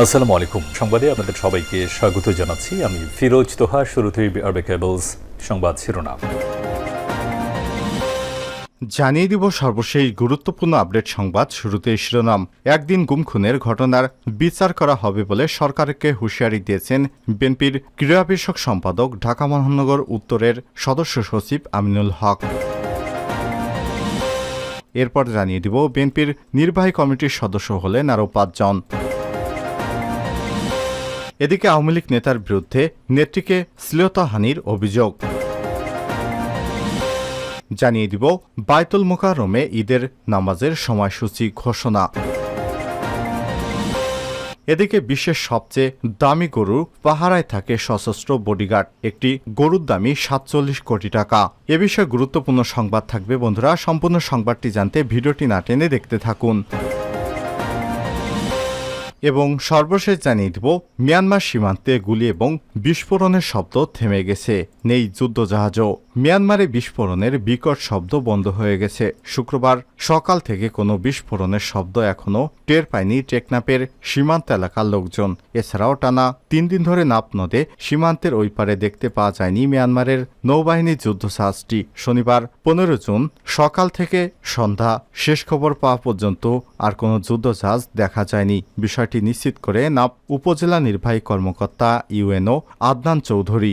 আসসালামু আলাইকুম। সংবাদে আপনাদের সবাইকে স্বাগত জানাচ্ছি। আমি ফিরোজ তোহা, শুরুতেই আরবে কেবলস সংবাদ শিরোনাম। জানিয়ে দিব সর্বশেষ গুরুত্বপূর্ণ আপডেট সংবাদ শুরুতে শিরোনাম। একদিন গুম খুনের ঘটনার বিচার করা হবে বলে সরকারকে হুঁশিয়ারি দিয়েছেন বিএনপির ক্রীড়া বিষয়ক সম্পাদক ঢাকা মহানগর উত্তরের সদস্য সচিব আমিনুল হক। এরপর জানিয়ে দিব বিএনপির নির্বাহী কমিটির সদস্য হলেন আরও পাঁচজন। এদিকে আওয়ামী লীগ নেতার বিরুদ্ধে নেত্রীকে শ্লীলতাহানির অভিযোগ। জানিয়ে দিব বায়তুল মোকারমে ঈদের নামাজের সময়সূচি ঘোষণা। এদিকে বিশ্বের সবচেয়ে দামি গরু পাহারায় থাকে সশস্ত্র বডিগার্ড, একটি গরুর দামি সাতচল্লিশ কোটি টাকা। এ বিষয়ে গুরুত্বপূর্ণ সংবাদ থাকবে বন্ধুরা, সম্পূর্ণ সংবাদটি জানতে ভিডিওটি না টেনে দেখতে থাকুন। এবং সর্বশেষ জানিয়ে দেব মিয়ানমার সীমান্তে গুলি এবং বিস্ফোরণের শব্দ থেমে গেছে। নেই যুদ্ধজাহাজও। মিয়ানমারে বিস্ফোরণের বিকট শব্দ বন্ধ হয়ে গেছে। শুক্রবার সকাল থেকে কোনো বিস্ফোরণের শব্দ এখনও টের পায়নি টেকনাপের সীমান্ত এলাকার লোকজন। এছাড়াও টানা তিন দিন ধরে নাপ নদে সীমান্তের ওই পারে দেখতে পাওয়া যায়নি মিয়ানমারের নৌবাহিনী যুদ্ধজাহাজটি শনিবার পনেরো জুন সকাল থেকে সন্ধ্যা শেষ খবর পাওয়া পর্যন্ত আর কোনো যুদ্ধজাহাজ দেখা যায়নি। বিষয়টি নিশ্চিত করে নাপ উপজেলা নির্বাহী কর্মকর্তা ইউএনও আদনান চৌধুরী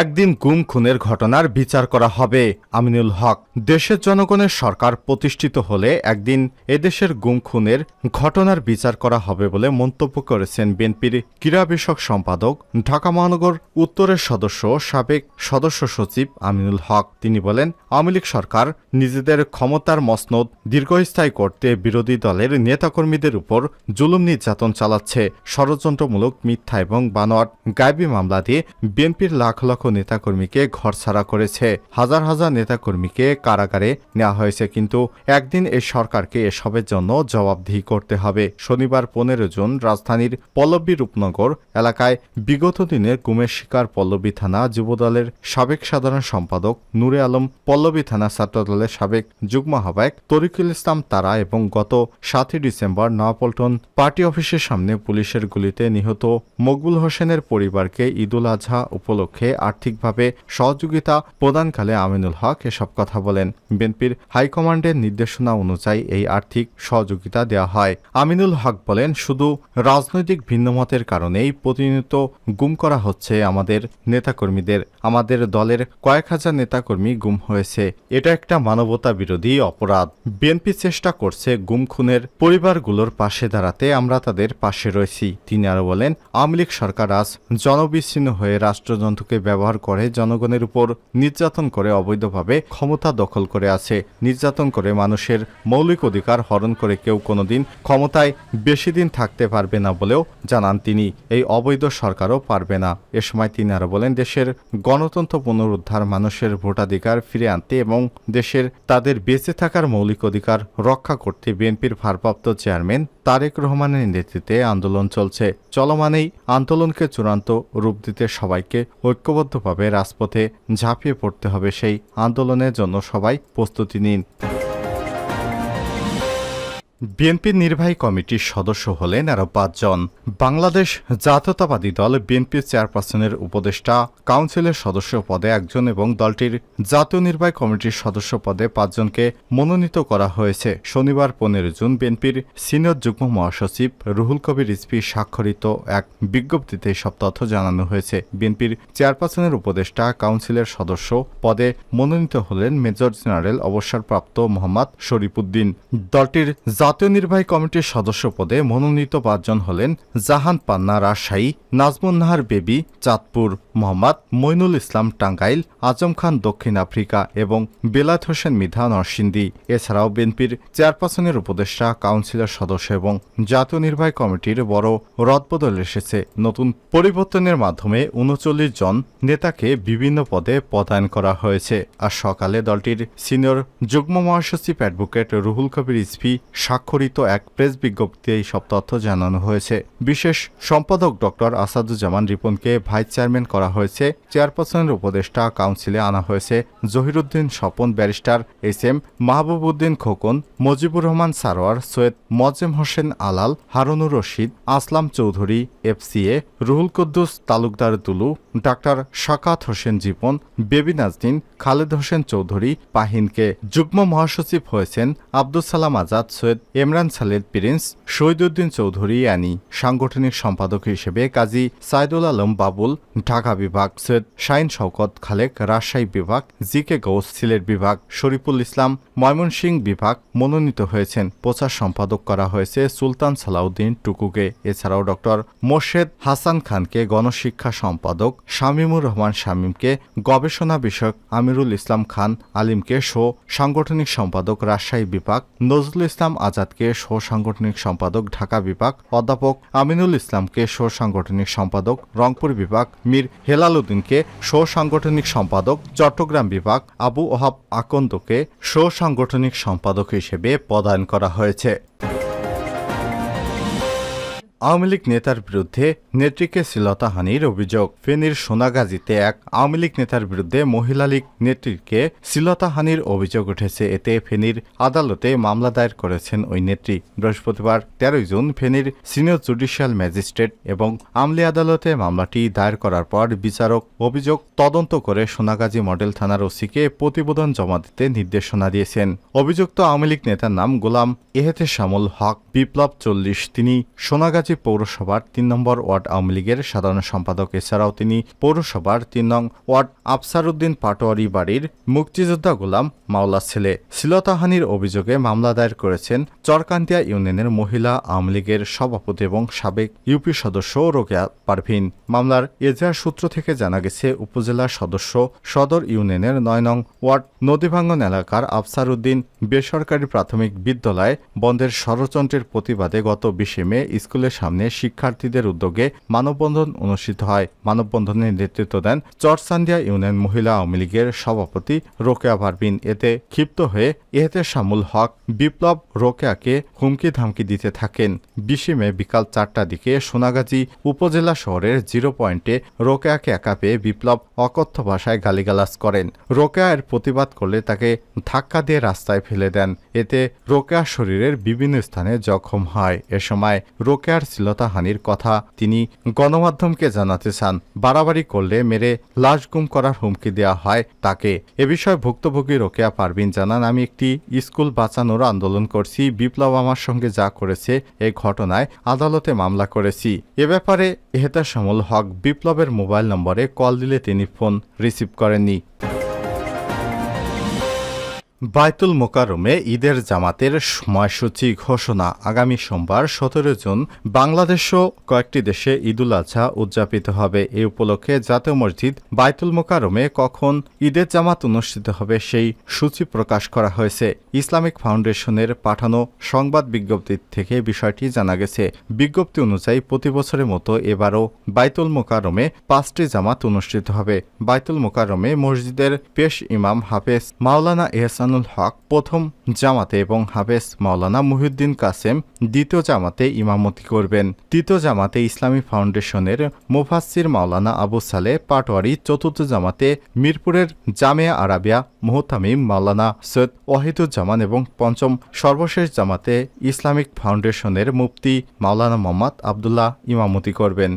একদিন গুম খুনের ঘটনার বিচার করা হবে, আমিনুল হক। দেশের জনগণের সরকার প্রতিষ্ঠিত হলে একদিন এদেশের গুম খুনের ঘটনার বিচার করা হবে বলে মন্তব্য করেছেন বিএনপির ক্রীড়া বিষয়ক সম্পাদক, ঢাকা মহানগর উত্তরের সদস্য সাবেক সদস্য সচিব আমিনুল হক। তিনি বলেন, আওয়ামী লীগ সরকার নিজেদের ক্ষমতার মসনদ দীর্ঘস্থায়ী করতে বিরোধী দলের নেতাকর্মীদের উপর জুলুম নির্যাতন চালাচ্ছে। ষড়যন্ত্রমূলক মিথ্যা এবং বানোয়াট, গায়েবী মামলা দিয়ে বিএনপির লাখ লক্ষ নেতাকর্মীকে ঘরছাড়া করেছে। হাজার হাজার নেতাকর্মীকে কারাগারে নেওয়া হয়েছে, কিন্তু একদিন এই সরকারকে এসবের জন্য জবাবদিহি করতে হবে। শনিবার পনেরো জুন রাজধানীর পল্লবী রূপনগর এলাকায় বিগত দিনের গুমের শিকার পল্লবী থানা যুবদলের সাবেক সাধারণ সম্পাদক নূরে আলম, পল্লবী থানা ছাত্রদলের সাবেক যুগ্ম আহ্বায়ক তরিকুল ইসলাম তারা এবং গত সাতই ডিসেম্বর নয়াপল্টন পার্টি অফিসের সামনে পুলিশের গুলিতে নিহত মকবুল হোসেনের পরিবারকে ঈদুল আজহা উপলক্ষে আর্থিকভাবে সহযোগিতা প্রদানকালে আমিনুল হক এসব কথা বলেন। বিএনপির হাইকমান্ডের নির্দেশনা অনুযায়ী এই আর্থিক সহযোগিতা দেওয়া হয়। আমিনুল হক বলেন, শুধু রাজনৈতিক ভিন্নমতের কারণেই প্রতিনিয়ত গুম করা হচ্ছে আমাদের নেতাকর্মীদের। আমাদের দলের কয়েক হাজার নেতাকর্মী গুম হয়েছে। এটা একটা মানবতা বিরোধী অপরাধ। বিএনপি চেষ্টা করছে গুম খুনের পরিবারগুলোর পাশে দাঁড়াতে আমরা তাদের পাশে রয়েছি। তিনি আরও বলেন, আওয়ামী লীগ সরকার আজ জনবিচ্ছিন্ন হয়ে রাষ্ট্রযন্ত্রকে ব্যবহার করে জনগণের উপর নির্যাতন করে অবৈধভাবে ক্ষমতা দখল করে আছে। নির্যাতন করে মানুষের মৌলিক অধিকার হরণ করে কেউ কোনোদিন ক্ষমতায় বেশি দিন থাকতে পারবে না বলেও জানান তিনি। এই অবৈধ সরকারও পারবে না। এ সময় তিনি আরও বলেন, দেশের গণতন্ত্র পুনরুদ্ধার মানুষের ভোটাধিকার ফিরে আনতে এবং দেশের তাদের বেঁচে থাকার মৌলিক অধিকার রক্ষা করতে বিএনপির ভারপ্রাপ্ত চেয়ারম্যান তারেক রহমানের নেতৃত্বে আন্দোলন চলছে। চলমানেই আন্দোলনকে চূড়ান্ত রূপ দিতে সবাইকে ঐক্যবদ্ধভাবে রাজপথে ঝাঁপিয়ে পড়তে হবে সেই আন্দোলনের জন্য সবাই প্রস্তুতি নিন। বিএনপির নির্বাহী কমিটির সদস্য হলেন আরও পাঁচজন। বাংলাদেশ জাতীয়তাবাদী দল বিএনপির চেয়ারপারসনের উপদেষ্টা কাউন্সিলের সদস্য পদে একজন এবং দলটির জাতীয় নির্বাহী কমিটির সদস্য পদে পাঁচজনকে মনোনীত করা হয়েছে। শনিবার পনেরো জুন বিএনপির সিনিয়র যুগ্ম মহাসচিব রুহুল কবির রিজভি স্বাক্ষরিত এক বিজ্ঞপ্তিতে সব তথ্য জানানো হয়েছে। বিএনপির চেয়ারপারসনের উপদেষ্টা কাউন্সিলের সদস্য পদে মনোনীত হলেন মেজর জেনারেল অবসরপ্রাপ্ত মোহাম্মদ শরীফুদ্দিন। দলটির জাতীয় নির্বাহী কমিটির সদস্য পদে মনোনীত পাঁচজন হলেন জাহান পান্না রাজশাহী, নাজমুন নাহার বেবি, চাঁদপুর মোহাম্মদ, মইনুল ইসলাম টাঙ্গাইল, আজম খান দক্ষিণ আফ্রিকা এবং বেলাত হোসেন মিধা নরসিংদী। এছাড়াও বিএনপির চেয়ারপারসনের উপদেষ্টা, কাউন্সিলর সদস্য এবং জাতীয় নির্বাহী কমিটির বড় রদবদল এসেছে। নতুন পরিবর্তনের মাধ্যমে উনচল্লিশ জন নেতাকে বিভিন্ন পদে পদায়ন করা হয়েছে। আর সকালে দলটির সিনিয়র যুগ্ম মহাসচিব অ্যাডভোকেট রুহুল কবির ইসফি স্বাক্ষরিত এক প্রেস বিজ্ঞপ্তিতে এই সব তথ্য জানানো হয়েছে। বিশেষ সম্পাদক ডক্টর আসাদুজ্জামান রিপনকে ভাইস চেয়ারম্যান করা হয়েছে। চেয়ারপারসনের উপদেষ্টা কাউন্সিলে আনা হয়েছে। Jahiruddin Swapan barrister S M Mahbubuddin Khokon, Mujibur Rahman Sarwar, Syed Mozammel Hossain Alal, Harunur Rashid, Aslam Chowdhury, FCA, Ruhul Quddus, Talukdar Tulu doctor Shakat Hossain Jibon Baby Najdin Khaled Hossain Chowdhury, পাহিনকে যুগ্ম মহাসচিব হয়েছেন Abdul Salam Azad, Syed Imran Saled Prince Shahiduddin Chowdhury Annie সাংগঠনিক সম্পাদক হিসেবে কাজী সাইদুল আলম বাবুল, ঢাকা বিভাগ Syed shine Shawkat Khalek, Rajshahi বিভাগ জি কে গৌস, সিলেট বিভাগ শরীফুল ইসলাম, ময়মনসিংহ বিভাগ মনোনীত হয়েছেন। প্রচার সম্পাদক করা হয়েছে সুলতান সালাউদ্দিন টুকুকে। এছাড়াও ডক্টর মোর্শেদ হাসান খানকে গণশিক্ষা সম্পাদক, শামীমুর রহমান শামীমকে গবেষণা বিষয়ক আমিরুল ইসলাম খান আলিমকে শো সাংগঠনিক সম্পাদক রাজশাহী বিভাগ নজরুল ইসলাম আজাদকে শো সাংগঠনিক সম্পাদক ঢাকা বিভাগ অধ্যাপক আমিনুল ইসলামকে শো সাংগঠনিক সম্পাদক রংপুর বিভাগ মীর হেলাল উদ্দিনকে শো সাংগঠনিক সম্পাদক চট্টগ্রাম বিভাগ আবু ওহাব আকন্দকে শো সাংগঠনিক সম্পাদক হিসেবে পদায়ন করা হয়েছে। আওয়ামী লীগ নেতার বিরুদ্ধে নেত্রীকে শ্লীলতাহানির অভিযোগ। ফেনীর সোনাগাজীতে এক আওয়ামী লীগ নেতার বিরুদ্ধে মহিলা লীগ নেত্রীকে শ্লীলতাহানির অভিযোগ উঠেছে। এতে ফেনীর আদালতে মামলা দায়ের করেছেন ওই নেত্রী। বৃহস্পতিবার তেরোই জুন ফেনীর সিনিয়র জুডিশিয়াল ম্যাজিস্ট্রেট এবং আমলি আদালতে মামলাটি দায়ের করার পর বিচারক অভিযোগ তদন্ত করে সোনাগাজী মডেল থানার ওসিকে প্রতিবেদন জমা দিতে নির্দেশনা দিয়েছেন। অভিযুক্ত আওয়ামী লীগ নেতার নাম গোলাম এহেতে শামুল হক। বিপ্লব চল্লিশ, তিনি সোনাগাজী পৌরসভার তিন নম্বর ওয়ার্ড আওয়ামী লীগের সাধারণ সম্পাদক, এছাড়াও তিনি পৌরসভার তিন নং ওয়ার্ড আফসারউদ্দিন পাটোয়ারি বাড়ির মুক্তিযোদ্ধা গোলাম মাওলা ছেলে। শ্লীলতাহানির অভিযোগে মামলা দায়ের করেছেন চরকান্তিয়া ইউনিয়নের মহিলা আওয়ামী লীগের সভাপতি এবং সাবেক ইউপি সদস্য রোকেয়া পারভিন। মামলার এজাহার সূত্র থেকে জানা গেছে, উপজেলা সদস্য সদর ইউনিয়নের নয় নং ওয়ার্ড নদীভাঙ্গন এলাকার আফসারউদ্দিন বেসরকারি প্রাথমিক বিদ্যালয় বন্ধের ষড়যন্ত্রের প্রতিবাদে গত বিশে মে স্কুলের সামনে শিক্ষার্থীদের উদ্যোগে মানববন্ধন অনুষ্ঠিত হয়। মানববন্ধনে নেতৃত্ব দেন চরসান্দিয়া ইউনিয়ন মহিলা আওয়ামী লীগের সভাপতি রোকেয়া পারভিন। এতে ক্ষিপ্ত হয়ে এতে শামুল হক, বিপ্লব রোকেয়াকে হুমকি ধামকি দিতে থাকেন। বিশে মে বিকাল চারটার দিকে সোনাগাজী উপজেলা শহরের জিরো পয়েন্টে রোকেয়াকে একা পেয়ে বিপ্লব অকথ্য ভাষায় গালিগালাজ করেন। রোকেয়া এর প্রতিবাদ করলে তাকে ধাক্কা দিয়ে রাস্তায় ফেলে দেন। এতে রোকেয়ার শরীরের বিভিন্ন স্থানে জখম হয়। এ সময় রোকেয়ার শ্লীলতাহানির কথা তিনি গণমাধ্যমকে জানাতে চান। বাড়াবাড়ি করলে মেরে লাশ গুম করার হুমকি দেওয়া হয় তাকে। এ বিষয়ে ভুক্তভোগী রোকেয়া পারভিন জানান, আমি একটি স্কুল বাঁচানোর আন্দোলন করছি। বিপ্লব আমার সঙ্গে যা করেছে এ ঘটনায় আদালতে মামলা করেছি। এ ব্যাপারে এহেতা সমল হক বিপ্লবের মোবাইল নম্বরে কল দিলে তিনি ফোন রিসিভ করেননি। বাইতুল মোকারমে ঈদের জামাতের সময়সূচি ঘোষণা। আগামী সোমবার, সতেরো জুন বাংলাদেশও কয়েকটি দেশে ঈদুল আজহা উদযাপিত হবে। এই উপলক্ষে জাতীয় মসজিদ বাইতুল মোকারমে কখন ঈদের জামাত অনুষ্ঠিত হবে সেই সূচি প্রকাশ করা হয়েছে। ইসলামিক ফাউন্ডেশনের পাঠানো সংবাদ বিজ্ঞপ্তি থেকে বিষয়টি জানা গেছে। বিজ্ঞপ্তি অনুযায়ী প্রতি বছরের মতো এবারও বাইতুল মোকারমে পাঁচটি জামাত অনুষ্ঠিত হবে। বাইতুল মোকারমে মসজিদের পেশ ইমাম হাফেজ মাওলানা এহসান হাসানুল হক প্রথম জামাতে এবং হাফেজ মাওলানা মুহিউদ্দিন কাসেম দ্বিতীয় জামাতে ইমামতি করবেন। তৃতীয় জামাতে ইসলামী ফাউন্ডেশনের মুফাসির মাওলানা আবু সালে পাটোয়ারি চতুর্থ জামাতে মিরপুরের জামিয়া আরাবিয়া মোহতামিম মাওলানা সৈয়দ ওয়াহিদুজ্জামান এবং পঞ্চম সর্বশেষ জামাতে ইসলামিক ফাউন্ডেশনের মুফতি মাওলানা মোহাম্মদ আবদুল্লাহ ইমামতি করবেন।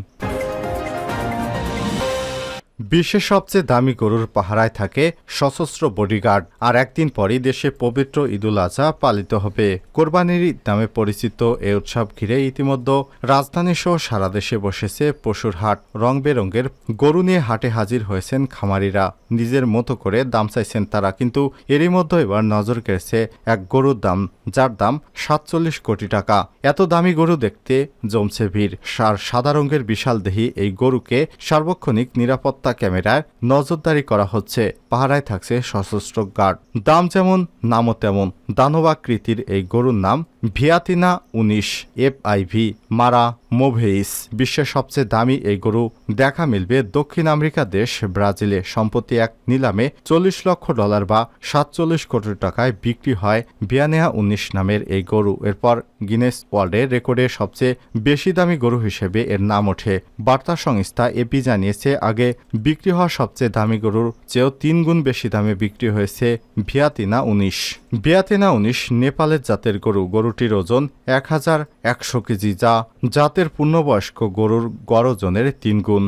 বিশ্বের সবচেয়ে দামি গরুর পাহারায় থাকে সশস্ত্র বডিগার্ড। আর একদিন পরই দেশে পবিত্র ঈদুল আজহা পালিত হবে। কোরবানির নামে পরিচিত এ উৎসব ঘিরে ইতিমধ্যে রাজধানী সহ সারা দেশে বসেছে পশুর হাট। রং বেরঙের গরু নিয়ে হাটে হাজির হয়েছেন খামারিরা। নিজের মতো করে দাম চাইছেন তারা, কিন্তু এরই মধ্যে এবার নজর কেড়েছে এক গরুর দাম, যার দাম সাতচল্লিশ কোটি টাকা। এত দামি গরু দেখতে জমছে ভিড়। সার সাদা রঙের বিশাল দেহি এই গরুকে সার্বক্ষণিক নিরাপত্তা ক্যামেরায় নজরদারি করা হচ্ছে। পাহারায় থাকছে সশস্ত্র গার্ড। দাম যেমন, নামও তেমন। দানবাকৃতির এই গরুর নাম ভিয়াতিনা উনিশ এফ এফআইভি, মারা, মোভেইস, বিশ্বের সবচেয়ে দামি এই গরু। দেখা মিলবে দক্ষিণ আমেরিকা দেশ, ব্রাজিলে সম্প্রতি এক নিলামে চল্লিশ লক্ষ ডলার বা সাতচল্লিশ কোটি টাকায় বিক্রি হয় বিয়ানেহা উনিশ নামের এই গরু। এরপর গিনেস ওয়ার্ল্ডের রেকর্ডে সবচেয়ে বেশি দামি গরু হিসেবে এর নাম ওঠে। বার্তা সংস্থা এপি জানিয়েছে, আগে বিক্রি হওয়া সবচেয়ে দামি গরুর চেয়েও তিন গুণ বেশি দামে বিক্রি হয়েছে ভিয়াতিনা উনিশ। ভিয়াতিনা উনিশ নেপালের জাতের গরু। গরু গরুটির ওজন এক হাজার একশো কেজি যা জাতের পূর্ণবয়স্ক গরুর গড় ওজনের তিন গুণ